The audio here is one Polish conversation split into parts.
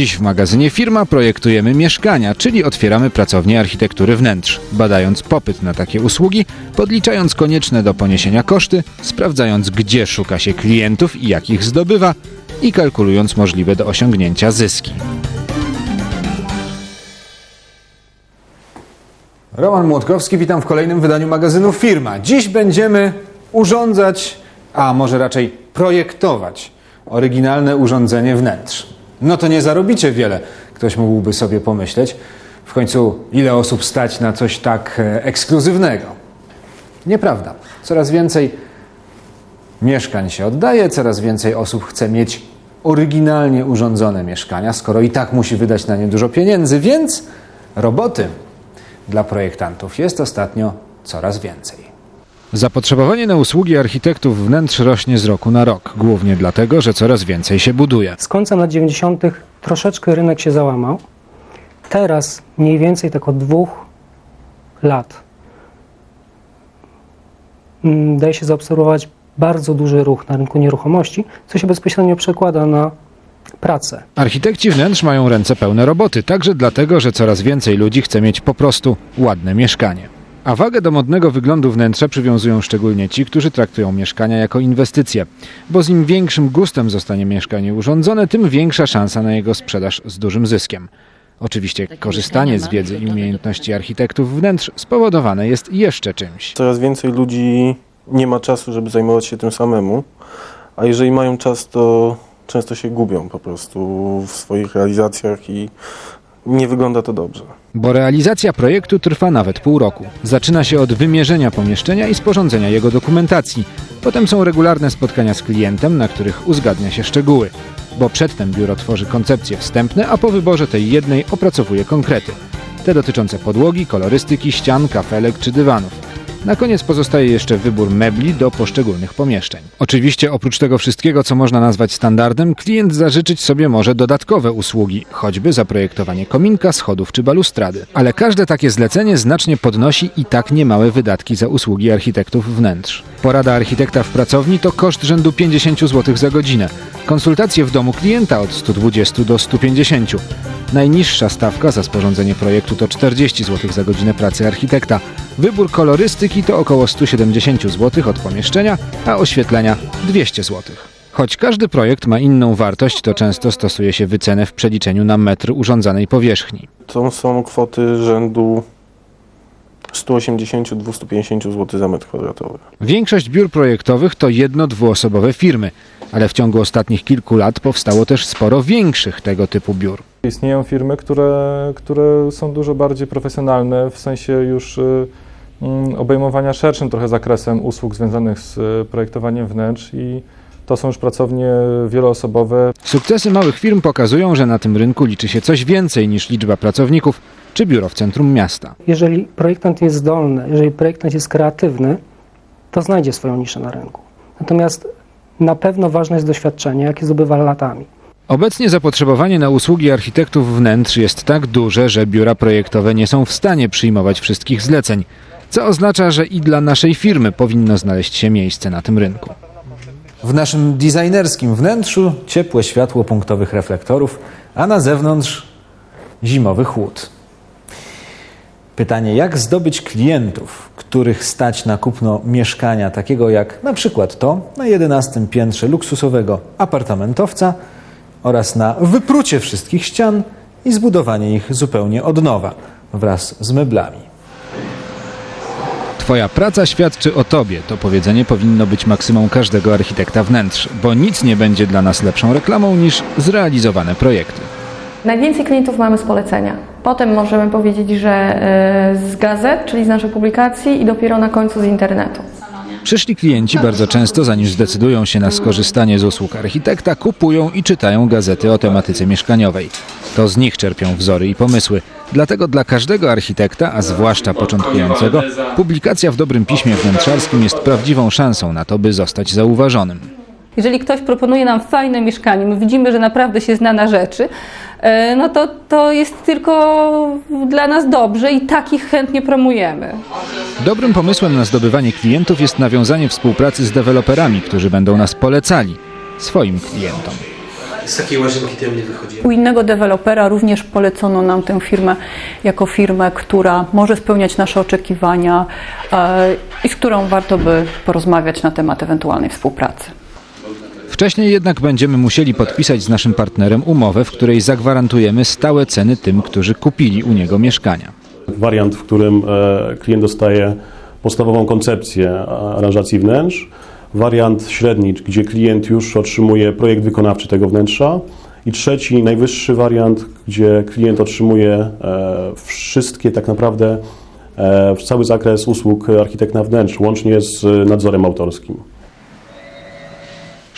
Dziś w magazynie Firma projektujemy mieszkania, czyli otwieramy pracownię architektury wnętrz, badając popyt na takie usługi, podliczając konieczne do poniesienia koszty, sprawdzając gdzie szuka się klientów i jak ich zdobywa i kalkulując możliwe do osiągnięcia zyski. Roman Młotkowski, witam w kolejnym wydaniu magazynu Firma. Dziś będziemy urządzać, a może raczej projektować oryginalne urządzenie wnętrz. No to nie zarobicie wiele, ktoś mógłby sobie pomyśleć. W końcu ile osób stać na coś tak e, ekskluzywnego? Nieprawda. Coraz więcej mieszkań się oddaje, coraz więcej osób chce mieć oryginalnie urządzone mieszkania, skoro i tak musi wydać na nie dużo pieniędzy, więc roboty dla projektantów jest ostatnio coraz więcej. Zapotrzebowanie na usługi architektów wnętrz rośnie z roku na rok, głównie dlatego, że coraz więcej się buduje. Z końca lat 90. troszeczkę rynek się załamał. Teraz mniej więcej tak od dwóch lat mm, daje się zaobserwować bardzo duży ruch na rynku nieruchomości, co się bezpośrednio przekłada na pracę. Architekci wnętrz mają ręce pełne roboty, także dlatego, że coraz więcej ludzi chce mieć po prostu ładne mieszkanie. A wagę do modnego wyglądu wnętrza przywiązują szczególnie ci, którzy traktują mieszkania jako inwestycje, bo z im większym gustem zostanie mieszkanie urządzone, tym większa szansa na jego sprzedaż z dużym zyskiem. Oczywiście korzystanie z wiedzy i umiejętności architektów wnętrz spowodowane jest jeszcze czymś. Coraz więcej ludzi nie ma czasu, żeby zajmować się tym samemu, a jeżeli mają czas, to często się gubią po prostu w swoich realizacjach i nie wygląda to dobrze. Bo realizacja projektu trwa nawet pół roku. Zaczyna się od wymierzenia pomieszczenia i sporządzenia jego dokumentacji. Potem są regularne spotkania z klientem, na których uzgadnia się szczegóły. Bo przedtem biuro tworzy koncepcje wstępne, a po wyborze tej jednej opracowuje konkrety. Te dotyczące podłogi, kolorystyki, ścian, kafelek czy dywanów. Na koniec pozostaje jeszcze wybór mebli do poszczególnych pomieszczeń. Oczywiście oprócz tego wszystkiego, co można nazwać standardem, klient zażyczyć sobie może dodatkowe usługi, choćby zaprojektowanie kominka, schodów czy balustrady. Ale każde takie zlecenie znacznie podnosi i tak niemałe wydatki za usługi architektów wnętrz. Porada architekta w pracowni to koszt rzędu 50 zł za godzinę. Konsultacje w domu klienta od 120 do 150. Najniższa stawka za sporządzenie projektu to 40 zł za godzinę pracy architekta. Wybór kolorystyki to około 170 zł od pomieszczenia, a oświetlenia 200 zł. Choć każdy projekt ma inną wartość, to często stosuje się wycenę w przeliczeniu na metr urządzanej powierzchni. To są kwoty rzędu 180-250 zł za metr kwadratowy. Większość biur projektowych to jedno, dwuosobowe firmy, ale w ciągu ostatnich kilku lat powstało też sporo większych tego typu biur. Istnieją firmy, które, które są dużo bardziej profesjonalne w sensie już y, mm, obejmowania szerszym trochę zakresem usług związanych z y, projektowaniem wnętrz i to są już pracownie wieloosobowe. Sukcesy małych firm pokazują, że na tym rynku liczy się coś więcej niż liczba pracowników czy biuro w centrum miasta. Jeżeli projektant jest zdolny, jeżeli projektant jest kreatywny, to znajdzie swoją niszę na rynku. Natomiast na pewno ważne jest doświadczenie, jakie zdobywa latami. Obecnie zapotrzebowanie na usługi architektów wnętrz jest tak duże, że biura projektowe nie są w stanie przyjmować wszystkich zleceń, co oznacza, że i dla naszej firmy powinno znaleźć się miejsce na tym rynku. W naszym designerskim wnętrzu ciepłe światło punktowych reflektorów, a na zewnątrz zimowy chłód. Pytanie, jak zdobyć klientów, których stać na kupno mieszkania takiego jak na przykład to na 11 piętrze luksusowego apartamentowca oraz na wyprucie wszystkich ścian i zbudowanie ich zupełnie od nowa wraz z meblami. Twoja praca świadczy o tobie. To powiedzenie powinno być maksymą każdego architekta wnętrz, bo nic nie będzie dla nas lepszą reklamą niż zrealizowane projekty. Najwięcej klientów mamy z polecenia. Potem możemy powiedzieć, że e, z gazet, czyli z naszych publikacji i dopiero na końcu z internetu. Przyszli klienci bardzo często, zanim zdecydują się na skorzystanie z usług architekta, kupują i czytają gazety o tematyce mieszkaniowej. To z nich czerpią wzory i pomysły. Dlatego dla każdego architekta, a zwłaszcza początkującego, publikacja w dobrym piśmie wnętrzarskim jest prawdziwą szansą na to, by zostać zauważonym. Jeżeli ktoś proponuje nam fajne mieszkanie, my widzimy, że naprawdę się zna na rzeczy, no to to jest tylko dla nas dobrze i takich chętnie promujemy. Dobrym pomysłem na zdobywanie klientów jest nawiązanie współpracy z deweloperami, którzy będą nas polecali swoim klientom. Z takiej łazienki tym nie. U innego dewelopera również polecono nam tę firmę jako firmę, która może spełniać nasze oczekiwania e, i z którą warto by porozmawiać na temat ewentualnej współpracy. Wcześniej jednak będziemy musieli podpisać z naszym partnerem umowę, w której zagwarantujemy stałe ceny tym, którzy kupili u niego mieszkania. Wariant, w którym e, klient dostaje podstawową koncepcję aranżacji wnętrz. Wariant średni, gdzie klient już otrzymuje projekt wykonawczy tego wnętrza. I trzeci, najwyższy wariant, gdzie klient otrzymuje e, wszystkie tak naprawdę e, cały zakres usług architekta wnętrz, łącznie z nadzorem autorskim.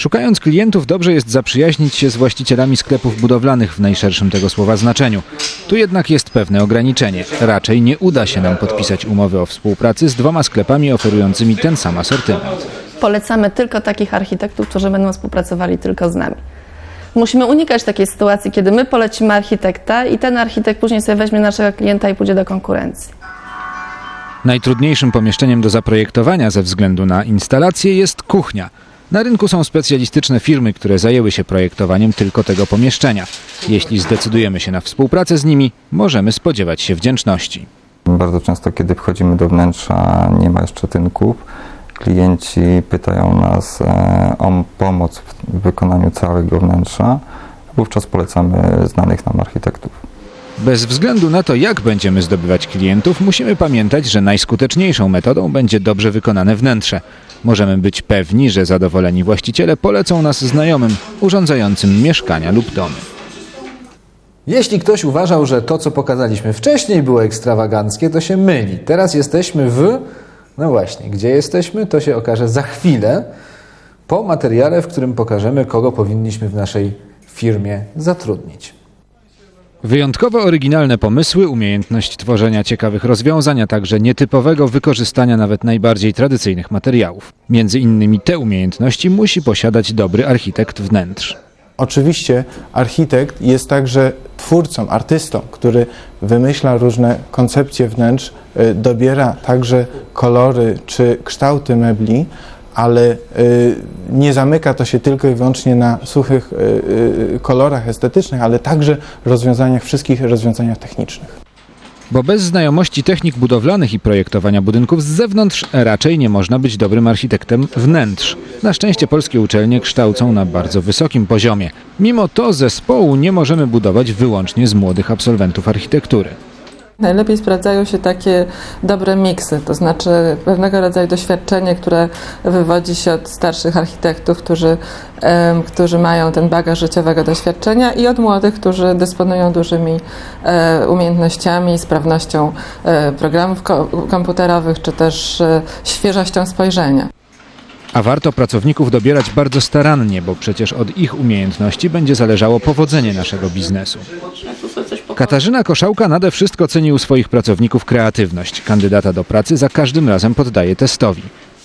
Szukając klientów, dobrze jest zaprzyjaźnić się z właścicielami sklepów budowlanych w najszerszym tego słowa znaczeniu. Tu jednak jest pewne ograniczenie. Raczej nie uda się nam podpisać umowy o współpracy z dwoma sklepami oferującymi ten sam asortyment. Polecamy tylko takich architektów, którzy będą współpracowali tylko z nami. Musimy unikać takiej sytuacji, kiedy my polecimy architekta i ten architekt później sobie weźmie naszego klienta i pójdzie do konkurencji. Najtrudniejszym pomieszczeniem do zaprojektowania ze względu na instalację jest kuchnia. Na rynku są specjalistyczne firmy, które zajęły się projektowaniem tylko tego pomieszczenia. Jeśli zdecydujemy się na współpracę z nimi, możemy spodziewać się wdzięczności. Bardzo często, kiedy wchodzimy do wnętrza, nie ma jeszcze tynków. Klienci pytają nas e, o pomoc w wykonaniu całego wnętrza. Wówczas polecamy znanych nam architektów. Bez względu na to, jak będziemy zdobywać klientów, musimy pamiętać, że najskuteczniejszą metodą będzie dobrze wykonane wnętrze. Możemy być pewni, że zadowoleni właściciele polecą nas znajomym urządzającym mieszkania lub domy. Jeśli ktoś uważał, że to, co pokazaliśmy wcześniej było ekstrawaganckie, to się myli. Teraz jesteśmy w... No właśnie, gdzie jesteśmy, to się okaże za chwilę, po materiale, w którym pokażemy, kogo powinniśmy w naszej firmie zatrudnić. Wyjątkowo oryginalne pomysły, umiejętność tworzenia ciekawych rozwiązań, a także nietypowego wykorzystania nawet najbardziej tradycyjnych materiałów. Między innymi te umiejętności musi posiadać dobry architekt wnętrz. Oczywiście architekt jest także twórcą, artystą, który wymyśla różne koncepcje wnętrz, y, dobiera także kolory czy kształty mebli, ale y, nie zamyka to się tylko i wyłącznie na suchych y, y, kolorach estetycznych, ale także rozwiązaniach, wszystkich rozwiązaniach technicznych. Bo bez znajomości technik budowlanych i projektowania budynków z zewnątrz raczej nie można być dobrym architektem wnętrz. Na szczęście polskie uczelnie kształcą na bardzo wysokim poziomie. Mimo to zespołu nie możemy budować wyłącznie z młodych absolwentów architektury. Najlepiej sprawdzają się takie dobre miksy, to znaczy pewnego rodzaju doświadczenie, które wywodzi się od starszych architektów, którzy, którzy mają ten bagaż życiowego doświadczenia i od młodych, którzy dysponują dużymi e, umiejętnościami, sprawnością e, programów ko- komputerowych, czy też e, świeżością spojrzenia. A warto pracowników dobierać bardzo starannie, bo przecież od ich umiejętności będzie zależało powodzenie naszego biznesu. Katarzyna Koszałka nade wszystko ceni u swoich pracowników kreatywność. Kandydata do pracy za każdym razem poddaje testowi.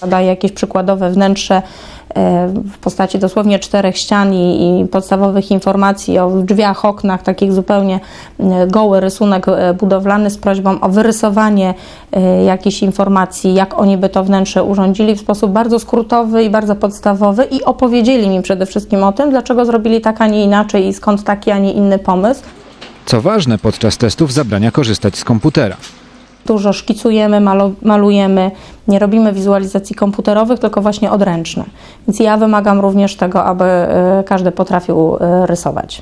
Daje jakieś przykładowe wnętrze e, w postaci dosłownie czterech ścian i, podstawowych informacji o drzwiach, oknach, takich zupełnie e, goły rysunek e, budowlany z prośbą o wyrysowanie jakichś informacji, jak oni by to wnętrze urządzili w sposób bardzo skrótowy i bardzo podstawowy i opowiedzieli mi przede wszystkim o tym, dlaczego zrobili tak, a nie inaczej i skąd taki, a nie inny pomysł. Co ważne, podczas testów zabrania korzystać z komputera. Dużo szkicujemy, malu- malujemy, nie robimy wizualizacji komputerowych, tylko właśnie odręczne. Więc ja wymagam również tego, aby e, każdy potrafił e, rysować.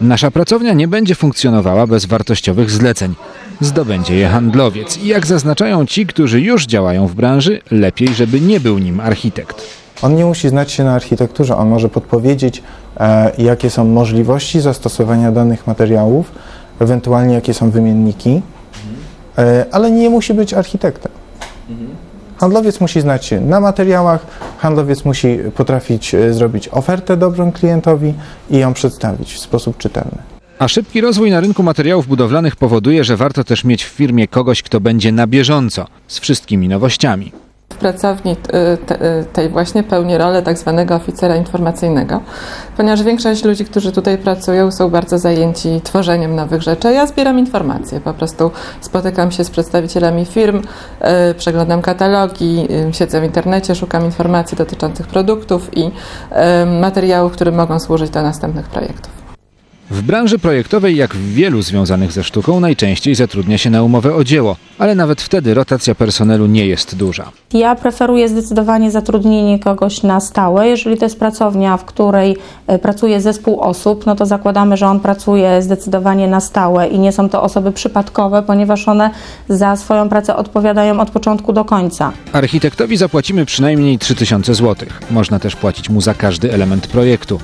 Nasza pracownia nie będzie funkcjonowała bez wartościowych zleceń. Zdobędzie je handlowiec i jak zaznaczają ci, którzy już działają w branży, lepiej, żeby nie był nim architekt. On nie musi znać się na architekturze, on może podpowiedzieć, e, jakie są możliwości zastosowania danych materiałów, ewentualnie jakie są wymienniki, e, ale nie musi być architektem. Handlowiec musi znać się na materiałach, handlowiec musi potrafić e, zrobić ofertę dobrą klientowi i ją przedstawić w sposób czytelny. A szybki rozwój na rynku materiałów budowlanych powoduje, że warto też mieć w firmie kogoś, kto będzie na bieżąco z wszystkimi nowościami. Pracowni y, y, tej właśnie pełni rolę tak zwanego oficera informacyjnego, ponieważ większość ludzi, którzy tutaj pracują, są bardzo zajęci tworzeniem nowych rzeczy. Ja zbieram informacje, po prostu spotykam się z przedstawicielami firm, y, przeglądam katalogi, siedzę w internecie, szukam informacji dotyczących produktów i materiałów, które mogą służyć do następnych projektów. W branży projektowej, jak w wielu związanych ze sztuką, najczęściej zatrudnia się na umowę o dzieło, ale nawet wtedy rotacja personelu nie jest duża. Ja preferuję zdecydowanie zatrudnienie kogoś na stałe. Jeżeli to jest pracownia, w której e, pracuje zespół osób, no to zakładamy, że on pracuje zdecydowanie na stałe i nie są to osoby przypadkowe, ponieważ one za swoją pracę odpowiadają od początku do końca. Architektowi zapłacimy przynajmniej 3000 zł. Można też płacić mu za każdy element projektu.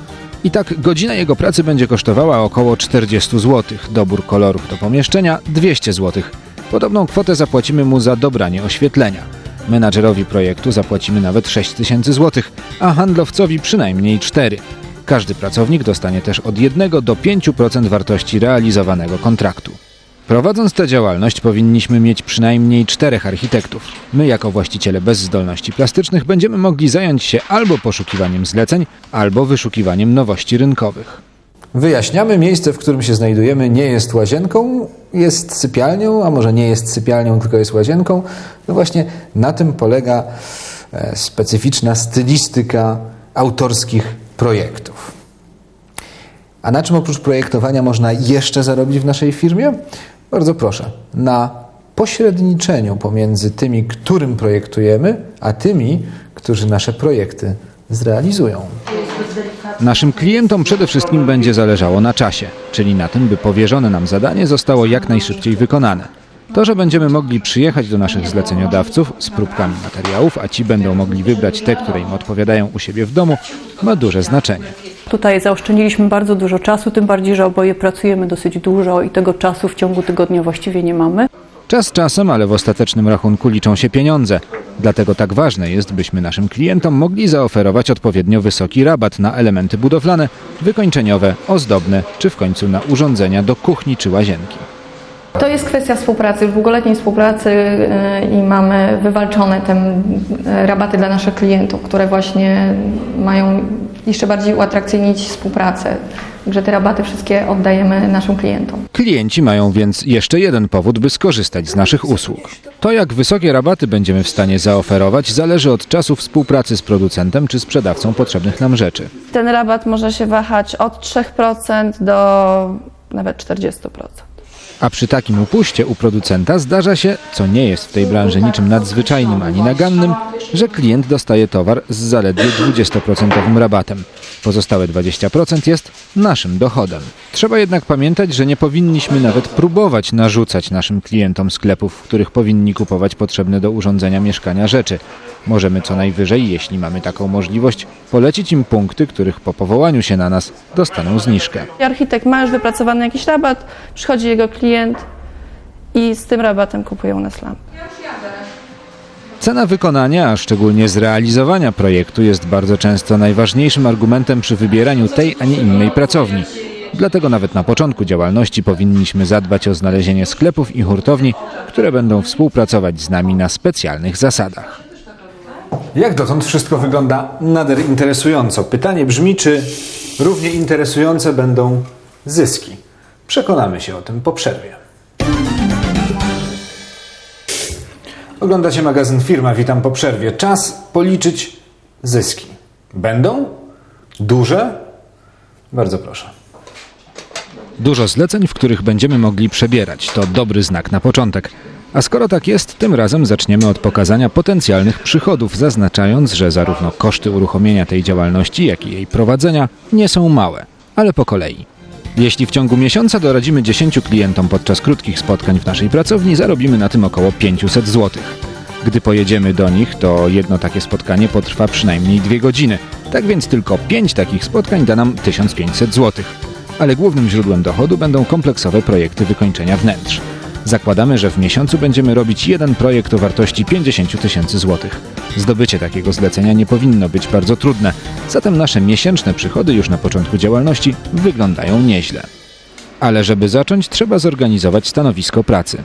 I tak godzina jego pracy będzie kosztowała około 40 zł, dobór kolorów do pomieszczenia 200 zł. Podobną kwotę zapłacimy mu za dobranie oświetlenia. Menadżerowi projektu zapłacimy nawet 6000 zł, a handlowcowi przynajmniej 4. Każdy pracownik dostanie też od 1 do 5% wartości realizowanego kontraktu. Prowadząc tę działalność powinniśmy mieć przynajmniej czterech architektów. My jako właściciele bez zdolności plastycznych będziemy mogli zająć się albo poszukiwaniem zleceń, albo wyszukiwaniem nowości rynkowych. Wyjaśniamy, miejsce, w którym się znajdujemy, nie jest łazienką, jest sypialnią, a może nie jest sypialnią, tylko jest łazienką. No właśnie na tym polega e, specyficzna stylistyka autorskich projektów. A na czym oprócz projektowania można jeszcze zarobić w naszej firmie? Bardzo proszę, na pośredniczeniu pomiędzy tymi, którym projektujemy, a tymi, którzy nasze projekty zrealizują. Naszym klientom przede wszystkim będzie zależało na czasie, czyli na tym, by powierzone nam zadanie zostało jak najszybciej wykonane. To, że będziemy mogli przyjechać do naszych zleceniodawców z próbkami materiałów, a ci będą mogli wybrać te, które im odpowiadają u siebie w domu, ma duże znaczenie. Tutaj zaoszczędziliśmy bardzo dużo czasu, tym bardziej, że oboje pracujemy dosyć dużo i tego czasu w ciągu tygodnia właściwie nie mamy. Czas czasem, ale w ostatecznym rachunku liczą się pieniądze. Dlatego tak ważne jest, byśmy naszym klientom mogli zaoferować odpowiednio wysoki rabat na elementy budowlane, wykończeniowe, ozdobne, czy w końcu na urządzenia do kuchni czy łazienki. To jest kwestia współpracy, już długoletniej współpracy yy, i mamy wywalczone te yy, rabaty dla naszych klientów, które właśnie mają jeszcze bardziej uatrakcyjnić współpracę. Także te rabaty wszystkie oddajemy naszym klientom. Klienci mają więc jeszcze jeden powód, by skorzystać z naszych usług. To, jak wysokie rabaty będziemy w stanie zaoferować, zależy od czasu współpracy z producentem czy sprzedawcą potrzebnych nam rzeczy. Ten rabat może się wahać od 3% do nawet 40%. A przy takim upuście u producenta zdarza się, co nie jest w tej branży niczym nadzwyczajnym ani nagannym, że klient dostaje towar z zaledwie 20% rabatem. Pozostałe 20% jest naszym dochodem. Trzeba jednak pamiętać, że nie powinniśmy nawet próbować narzucać naszym klientom sklepów, w których powinni kupować potrzebne do urządzenia mieszkania rzeczy. Możemy co najwyżej, jeśli mamy taką możliwość, polecić im punkty, których po powołaniu się na nas dostaną zniżkę. Architekt ma już wypracowany jakiś rabat, przychodzi jego klient i z tym rabatem kupuje u nas lampę. Cena wykonania, a szczególnie zrealizowania projektu jest bardzo często najważniejszym argumentem przy wybieraniu tej, a nie innej pracowni. Dlatego nawet na początku działalności powinniśmy zadbać o znalezienie sklepów i hurtowni, które będą współpracować z nami na specjalnych zasadach. Jak dotąd wszystko wygląda nader interesująco. Pytanie brzmi, czy równie interesujące będą zyski. Przekonamy się o tym po przerwie. Oglądacie magazyn Firma, witam po przerwie. Czas policzyć zyski. Będą? Duże? Bardzo proszę. Dużo zleceń, w których będziemy mogli przebierać. To dobry znak na początek. A skoro tak jest, tym razem zaczniemy od pokazania potencjalnych przychodów, zaznaczając, że zarówno koszty uruchomienia tej działalności, jak i jej prowadzenia nie są małe, ale po kolei. Jeśli w ciągu miesiąca doradzimy 10 klientom podczas krótkich spotkań w naszej pracowni, zarobimy na tym około 500 zł. Gdy pojedziemy do nich, to jedno takie spotkanie potrwa przynajmniej dwie godziny. Tak więc tylko 5 takich spotkań da nam 1500 zł. Ale głównym źródłem dochodu będą kompleksowe projekty wykończenia wnętrz. Zakładamy, że w miesiącu będziemy robić jeden projekt o wartości 50 tysięcy złotych. Zdobycie takiego zlecenia nie powinno być bardzo trudne, zatem nasze miesięczne przychody już na początku działalności wyglądają nieźle. Ale żeby zacząć, trzeba zorganizować stanowisko pracy.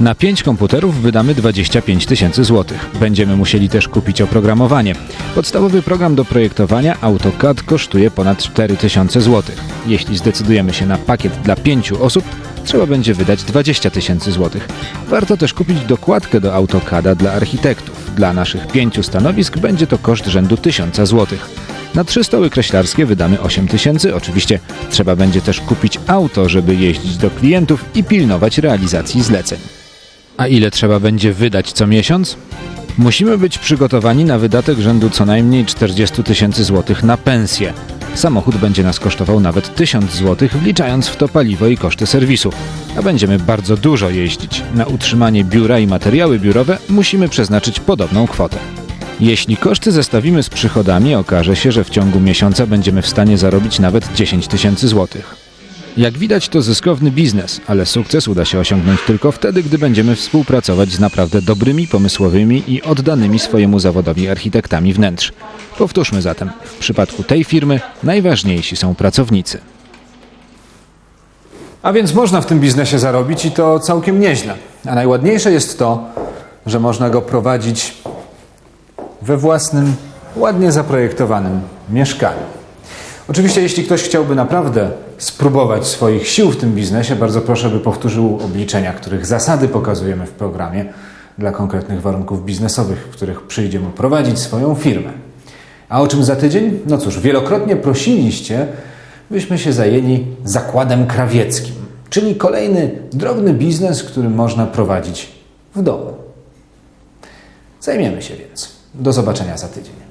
Na 5 komputerów wydamy 25 tysięcy złotych. Będziemy musieli też kupić oprogramowanie. Podstawowy program do projektowania AutoCAD kosztuje ponad 4 tysiące złotych. Jeśli zdecydujemy się na pakiet dla 5 osób, trzeba będzie wydać 20 tysięcy złotych. Warto też kupić dokładkę do AutoCADa dla architektów. Dla naszych pięciu stanowisk będzie to koszt rzędu 1000 złotych. Na trzy stoły kreślarskie wydamy 8 tysięcy. Oczywiście trzeba będzie też kupić auto, żeby jeździć do klientów i pilnować realizacji zleceń. A ile trzeba będzie wydać co miesiąc? Musimy być przygotowani na wydatek rzędu co najmniej 40 tysięcy złotych na pensję. Samochód będzie nas kosztował nawet 1000 złotych, wliczając w to paliwo i koszty serwisu. A będziemy bardzo dużo jeździć. Na utrzymanie biura i materiały biurowe musimy przeznaczyć podobną kwotę. Jeśli koszty zestawimy z przychodami, okaże się, że w ciągu miesiąca będziemy w stanie zarobić nawet 10 tysięcy złotych. Jak widać, to zyskowny biznes, ale sukces uda się osiągnąć tylko wtedy, gdy będziemy współpracować z naprawdę dobrymi, pomysłowymi i oddanymi swojemu zawodowi architektami wnętrz. Powtórzmy zatem, w przypadku tej firmy najważniejsi są pracownicy. A więc można w tym biznesie zarobić i to całkiem nieźle. A najładniejsze jest to, że można go prowadzić we własnym, ładnie zaprojektowanym mieszkaniu. Oczywiście, jeśli ktoś chciałby naprawdę spróbować swoich sił w tym biznesie, bardzo proszę, by powtórzył obliczenia, których zasady pokazujemy w programie dla konkretnych warunków biznesowych, w których przyjdzie mu prowadzić swoją firmę. A o czym za tydzień? No cóż, wielokrotnie prosiliście, byśmy się zajęli zakładem krawieckim, czyli kolejny drobny biznes, który można prowadzić w domu. Zajmiemy się więc. Do zobaczenia za tydzień.